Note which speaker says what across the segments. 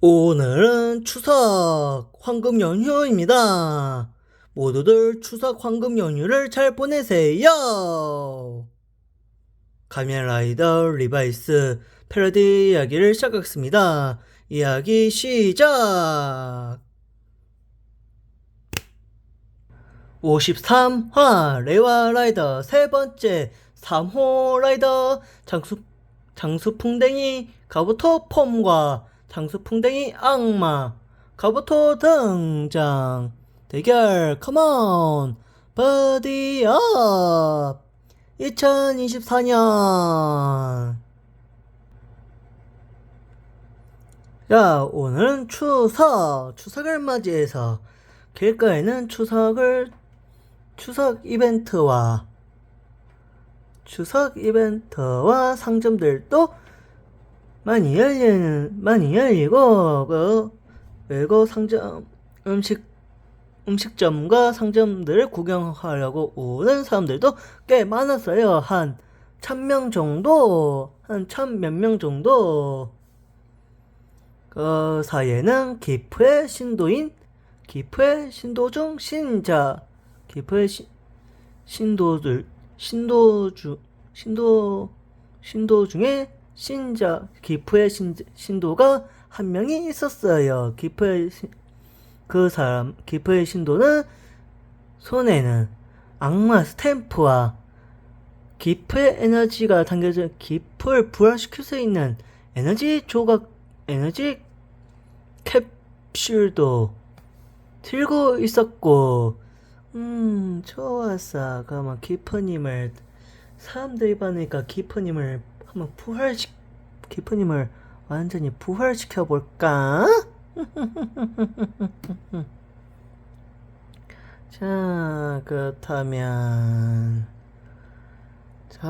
Speaker 1: 오늘은 추석 황금 연휴입니다. 모두들 추석 황금 연휴를 잘 보내세요. 가면라이더 리바이스 패러디 이야기를 시작하겠습니다. 이야기 시작! 53화 레와 라이더 세 번째 3호 라이더 장수 장수풍뎅이 가부토 폼과 장수풍뎅이 악마 가부토 등장. 대결 컴온 버디업 2024년. 자 오늘은 추석. 추석을 맞이해서 길가에는 추석을 추석 이벤트와 추석 이벤트와 상점들도 많이 열리는 많이 열리고 그 그리고 상점 음식 음식점과 상점들을 구경하려고 오는 사람들도 꽤 많았어요. 한 천 명 정도, 한 천 몇 명 정도. 그 사이에는 기프의 신도인, 기프의 신도 중 신자, 기프의 시, 신도들, 신도주, 신도, 신도 중에 신자, 기프의 신, 신도가 한 명이 있었어요. 기프의, 신- 그 사람, 기프의 신도는 손에는 악마 스탬프와 기프의 에너지가 담겨져 기프를 부활시킬 수 있는 에너지 조각, 에너지 캡슐도 들고 있었고, 음, 좋았어. 그러면 기프님을, 사람들이 많으니까 기프님을 한번 부활시, 기프님을 완전히 부활시켜 볼까? 자, 그렇다면, 저,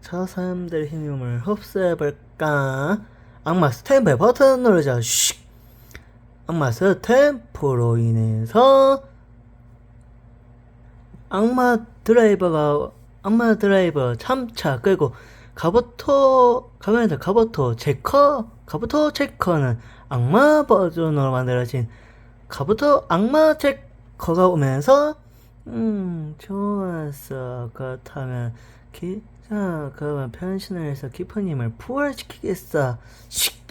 Speaker 1: 저 사람들 힘을 흡수해 볼까? 악마 스탬프 버튼 누르자. 슉! 악마 스탬프로 인해서 악마 드라이버가 악마 드라이버 참차 끌고 가부토 가면서 가부토 체커? 가부토 체커는 악마 버전으로 만들어진 가부토 악마 체커가 오면서 음 좋았어. 그렇다면 기, 자 그러면 변신을 해서 기프님을 부활시키겠어. 씩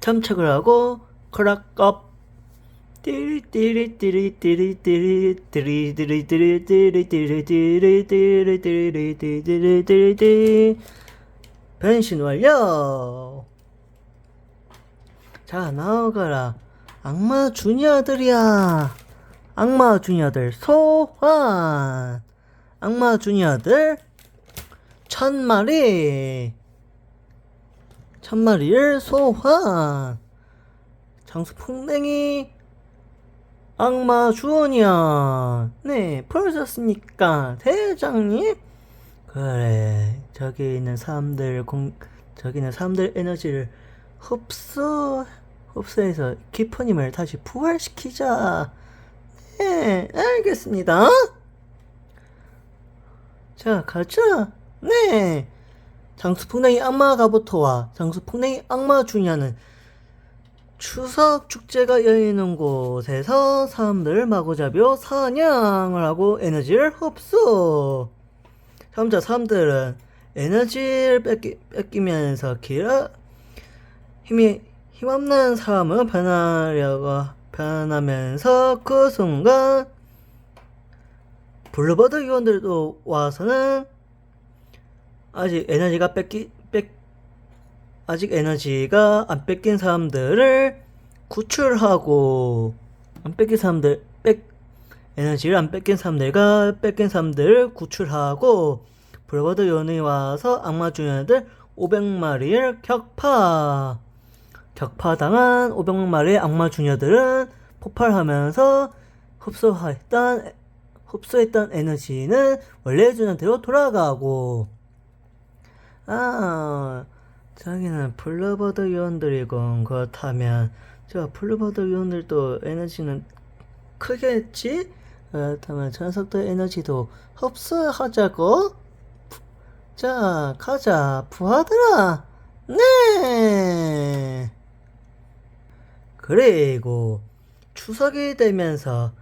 Speaker 1: 참착을 하고 크락업 띠리 띠리 띠리 띠리 띠리 띠리 띠리 띠리 띠리 띠리 띠리 띠리 띠리 띠리 띠리 띠리 띠리 변신 완료! 자 나오거라. 악마 주니어들이야. 악마 주니어들 소환. 악마 주니어들 천 마리. 천 마리를 소환. 장수 풍뎅이 악마 주원이야. 네 풀으셨습니까 대장님 그래 저기 있는 사람들 공 저기 있는 사람들 에너지를 흡수 흡수해서 키퍼님을 다시 부활시키자. 네 알겠습니다. 자 가자. 네 장수풍뎅이 악마 가부토와 장수풍뎅이 악마 주니아는 추석 축제가 열리는 곳에서 사람들 마구잡이로 사냥을 하고 에너지를 흡수. 삼자 사람들은 에너지를 뺏기, 뺏기면서 길어 힘이 힘없는 사람을 변하려고 변하면서 그 순간 블루버드 요원들도 와서는 아직 에너지가 뺏기 뺏 아직 에너지가 안 뺏긴 사람들을 구출하고 안 뺏긴 사람들 뺏 에너지를 안 뺏긴 사람들과 뺏긴 사람들을 구출하고 블러버드 요원이 와서 악마 주연들 500마리를 격파 격파당한 500마리의 악마 주녀들은 폭발하면서 흡수했던 흡수했던 에너지는 원래 주년대로 돌아가고 아 자기는 블러버드 요원들이건 그렇다면 저 블러버드 요원들도 에너지는 크겠지? 그렇다면 천석도 에너지도 흡수하자고? 자, 가자, 부하들아! 네! 그리고 추석이 되면서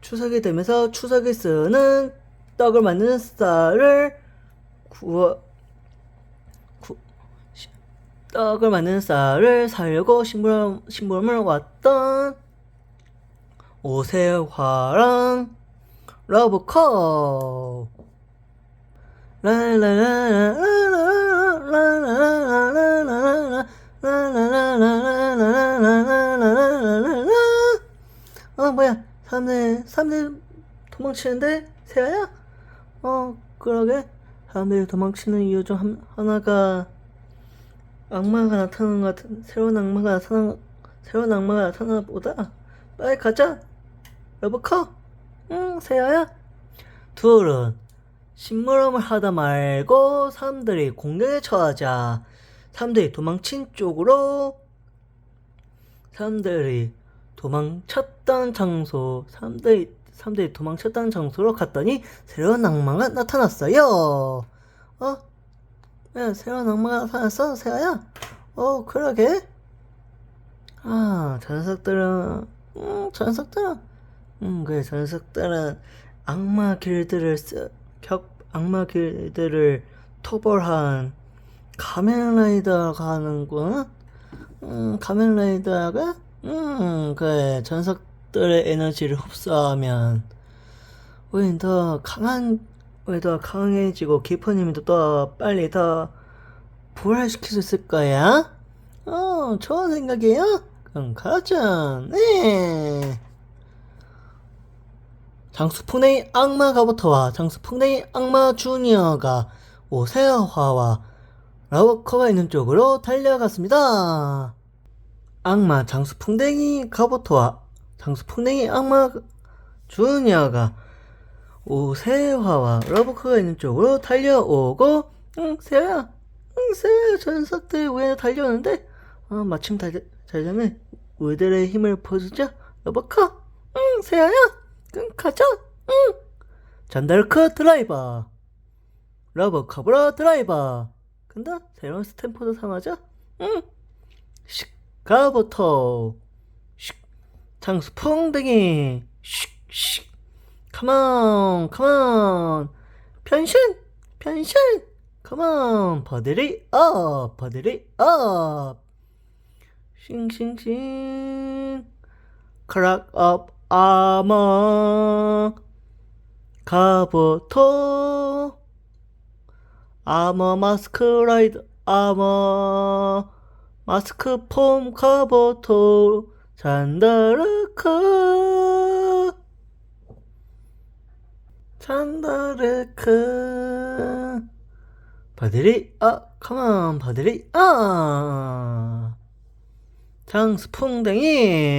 Speaker 1: 추석이 되면서 추석에 쓰는 떡을 만드는 쌀을 구워 구, 떡을 만드는 쌀을 살려고 심부름, 심부름을 왔던 오세화랑 러브콜 어 뭐야 사람들 사람들 도망치는데 세아야? 어 그러게 사람들이 도망치는 이유 중 한, 하나가 악마가 나타나는 것 같은 새로운 악마가 나타나 새로운 악마가 나타나 보다 빨리 가자 러브커. 응, 세아야. 둘은 심부름을 하다 말고 사람들이 공격에 처하자 사람들이 도망친 쪽으로 사람들이 도망쳤던 장소 사람들이 사람들이 도망쳤던 장소로 갔더니 새로운 악마가 나타났어요. 어? 야, 새로운 악마가 나타났어, 세아야? 어, 그러게. 아, 저 녀석들은, 음, 저 녀석들은, 음, 그래, 저 녀석들은 악마 길들을 쓰, 격, 악마 길들을 토벌한 가면라이더가 하는구나? 음, 가면라이더가? 음, 그래, 저 녀석들의 에너지를 흡수하면, 우린 더 강한, 우리 더 강해지고, 기퍼님도 더 빨리 더 부활시킬 수 있을 거야? 어, 좋은 생각이에요? 그럼 가자, 네. 장수풍뎅이 악마 가부터와 장수풍뎅이 악마 주니어가 오세화와 라워커가 있는 쪽으로 달려갔습니다. 악마 장수풍뎅이 가부터와 장수풍뎅이 악마 주니어가 오세화와 러브커가 있는 쪽으로 달려오고 응 세아야 응저 녀석들이 왜 달려오는데 어, 마침 달려, 달려면 우리들의 힘을 보여주자 러브커 응 세아야 응 가자? 응. 잔달크 드라이버. 러브 커브라 드라이버. 간다 새로운 스탬프도 사마자? 응. 시가부터. 슉 장수 풍뎅이. 슉슉 컴온 컴온. 변신 변신. 컴온. 버들이 업 버들이 업. 싱싱싱. 크락 업 아머 가부터 아머 마스크 라이드 아머 마스크 폼 가부터 잔다르크 잔다르크 바들이 아 컴온 바들이 아. 장수풍뎅이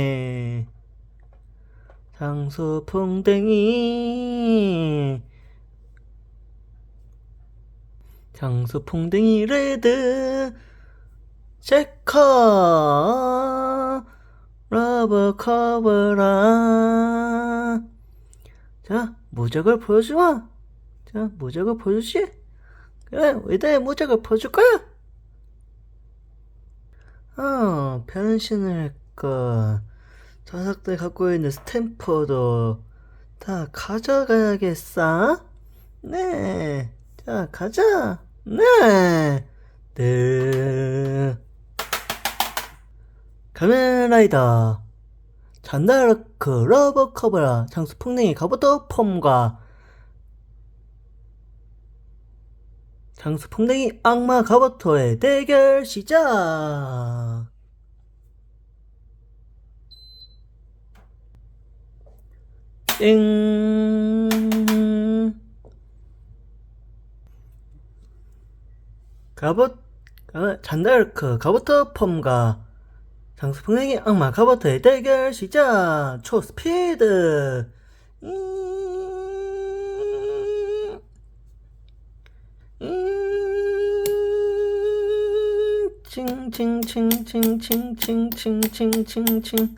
Speaker 1: 장수풍뎅이. 장수풍뎅이 레드 체커 러브 커버라. 자 무적을 보여주마. 자 무적을 보여주시 그래 우리들 무적을 보여줄 거야. 어 변신을 했건 자석들 갖고 있는 스탬퍼도 다 가져가야겠어? 네 자 가자. 네. 네. 가면라이더 잔다르크 러버커버라 장수 풍뎅이 가부터 폼과 장수 풍뎅이 악마 가부터의 대결 시작 띵 가봇 가- 잔다르크 가부터 폼과 장수풍뎅이 악마 가버터의 대결 시작 초스피드 음, 음, 칭칭칭칭칭칭칭칭칭칭 칭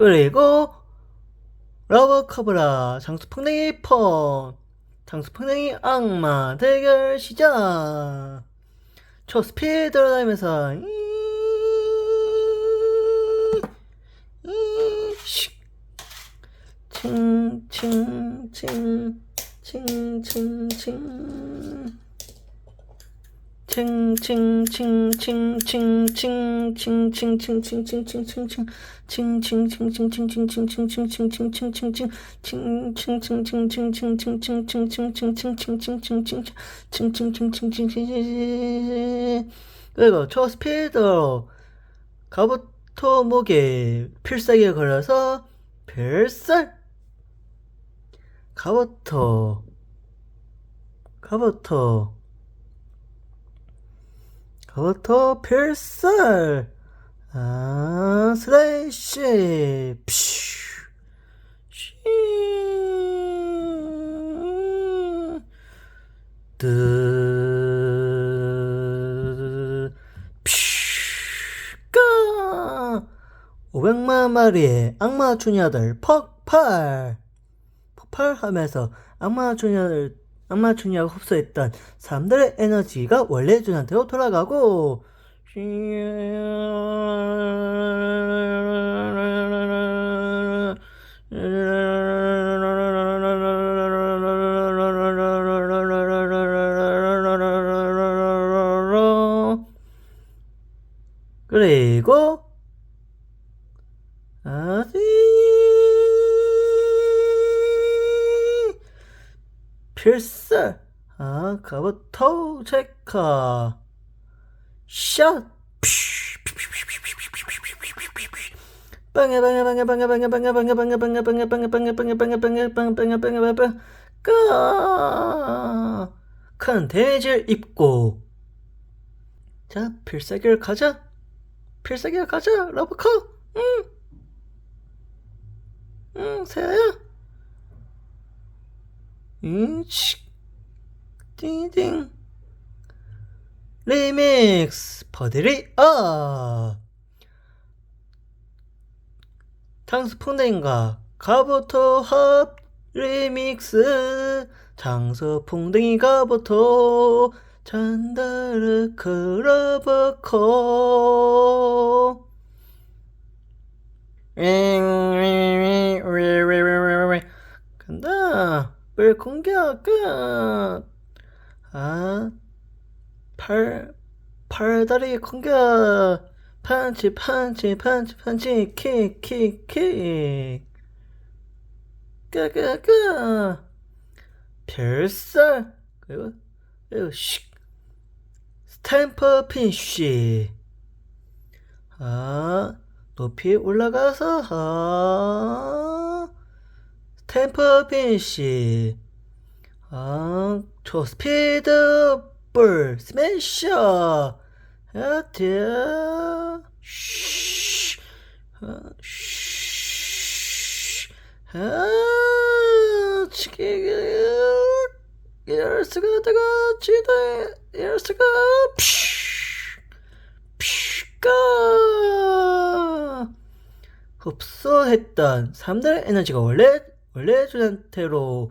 Speaker 1: 그리고 러브커브라 장수풍뎅이 폰 장수풍뎅이 악마 대결 시작 초스피드로 다니면서 이- 이- 씩. 칭칭칭 칭칭칭 그리고 초스피드로 가부토 목에 필살기가 걸려서 별살 가부토 가부토 가부토 별살 아 슬래시 푸슈까 500만 마리의 악마 주니어들 폭발. 폭발하면서 악마 주니어를 악마 주니어가 흡수했던 사람들의 에너지가 원래 주한테로 돌아가고. 그리고 아지 필살 아 가부터 체카 샷 빵야 빵야 빵야 빵야 빵야 빵야 빵야 빵야 빵야 빵야 빵야 빵야 빵야 빵야 빵야 빵야 빵야 빵야 빵야 까큰 대지를 입고 자 필살기를 가자 필살기를 가자 러브커 응 응, 세아야. 인치. 띵띵. 리믹스. 업. 장수풍뎅이가 가부토 합 리믹스. 장수풍뎅이 가부토 잔다르 크러버코. 간다. 왜 공격 끝. 아, 팔, 팔다리 공격. 판치, 판치, 판치, 판치, 킥, 킥, 킥. 끄, 끄, 끄. 별살. 그리고, 그리고, 씩. 스탬퍼 핀쉬. 아, 높이 올라가서 아 스탬프 핀시 아 초스피드 볼 스매셔. 아티야 쉬 아, 치기 이럴 수가 내가 지대 이럴 수가 푸쉬까 흡수했던 사람들의 에너지가 원래 원래 상태로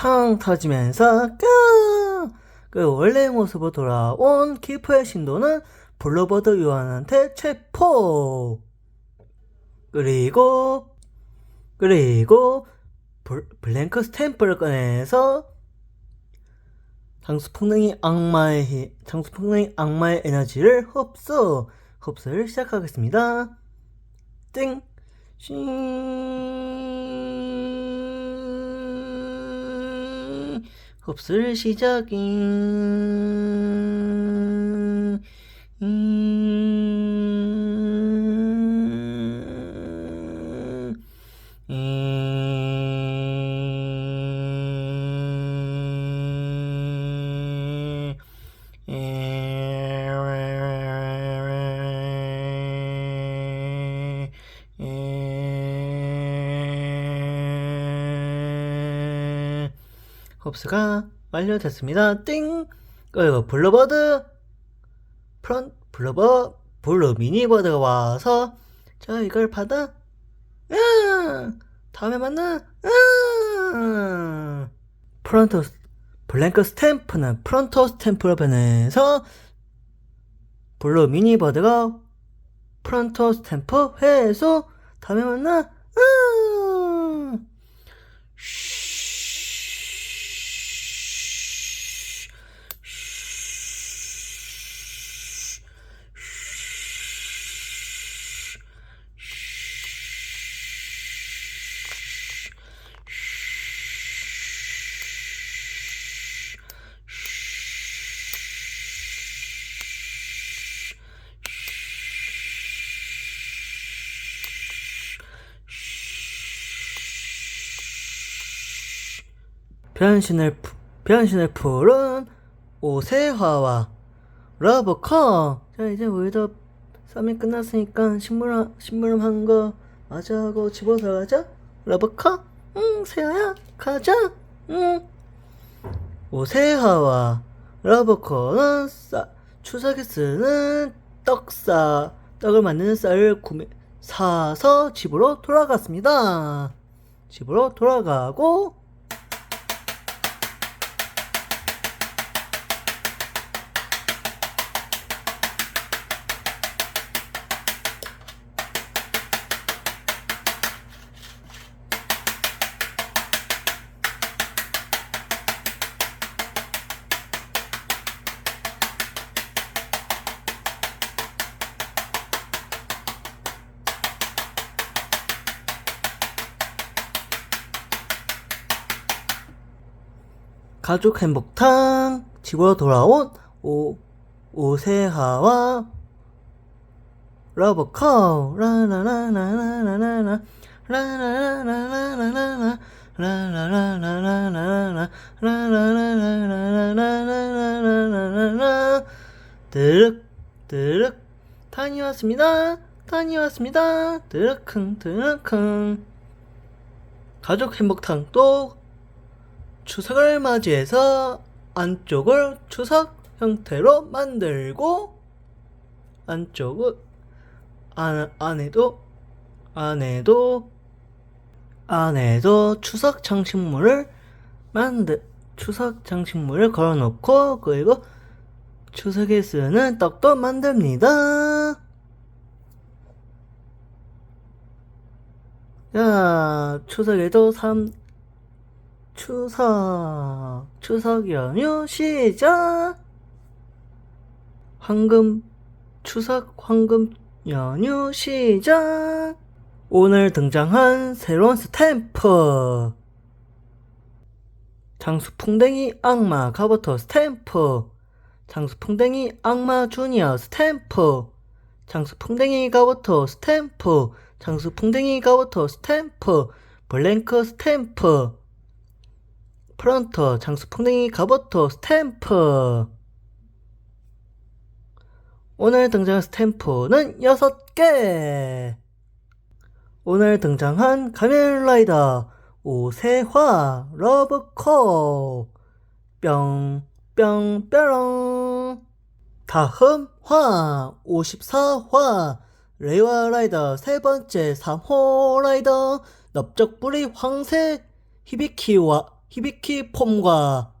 Speaker 1: 팡! 터지면서 까! 그 원래 모습으로 돌아온 키프의 신도는 블루버드 요한한테 체포! 그리고 그리고 블, 블랭크 스탬프를 꺼내서 장수풍뎅이 악마의 힘- 장수풍뎅이 악마의 에너지를 흡수 흡수를 시작하겠습니다. 띵 쉥. 흡수를 시작인 음. 흡수가 완료됐습니다. 띵! 그리고 블루버드 프런 블루버 블루 미니버드가 와서 자 이걸 받아 야! 다음에 만나 야! 프론토 블랭크 스탬프는 프론토 스탬프로 변해서 블루 미니버드가 프론토 스탬프 회수 다음에 만나 아! 변신을 푸- 변신을 푸른 오세화와 러브커 자 이제 우리도 썸이 끝났으니까 심부름 한거 마저 하고 집어 들어가자. 러브커 응 세아야. 가자. 응. 오세화와 러브커는 싸, 추석에 쓰는 떡사 떡을 만드는 쌀을 구매 사서 집으로 돌아갔습니다. 집으로 돌아가고 가족 행복탕. 집으로 돌아온 오 오세하와. 러브커 라라라라라라라 라라라라라라라 라라라라라라라. 라라라라라라라라라라. 드륵 드륵. 탄이 왔습니다. 탄이 왔습니다. 드륵흥 드륵흥. 가족 행복탕 또 추석을 맞이해서 안쪽을 추석 형태로 만들고 안쪽은 안, 안에도 안에도 안에도 추석 장식물을 만들 추석 장식물을 걸어놓고 그리고 추석에 쓰는 떡도 만듭니다. 자, 추석에도 삼 추석 추석 연휴 시작! 황금 추석 황금 연휴 시작! 오늘 등장한 새로운 스탬프! 장수풍뎅이 악마 가부터 스탬프! 장수풍뎅이 악마 주니어 스탬프! 장수풍뎅이 가부터 스탬프! 장수풍뎅이 가부터 스탬프! 블랭크 스탬프 프런터 장수풍뎅이 가버터 스탬프. 오늘 등장한 스탬프는 6개. 오늘 등장한 가면라이더 오세화 러브코 뿅 뿅뿅 다음 화 54화. 레이와 라이더 세 번째 3호 라이더. 넓적뿌리 황새 히비키와 히비키 폼과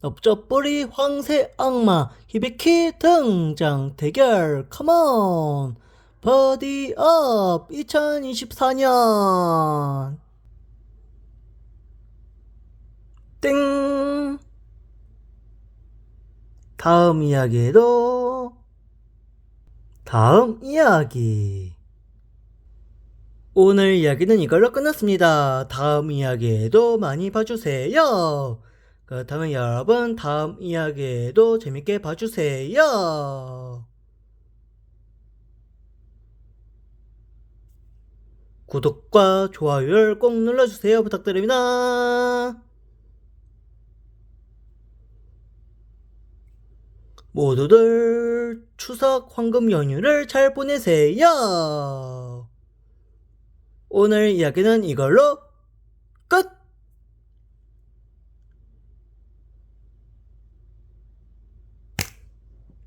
Speaker 1: 넓적 뿌리 황새 악마 히비키 등장 대결. 컴온 버디업 2024년. 땡. 다음 이야기에도 다음 이야기 오늘 이야기는 이걸로 끝났습니다. 다음 이야기에도 많이 봐주세요. 그렇다면 여러분 다음 이야기에도 재밌게 봐주세요. 구독과 좋아요를 꼭 눌러주세요. 부탁드립니다. 모두들 추석 황금 연휴를 잘 보내세요. 오늘 이야기는 이걸로 끝!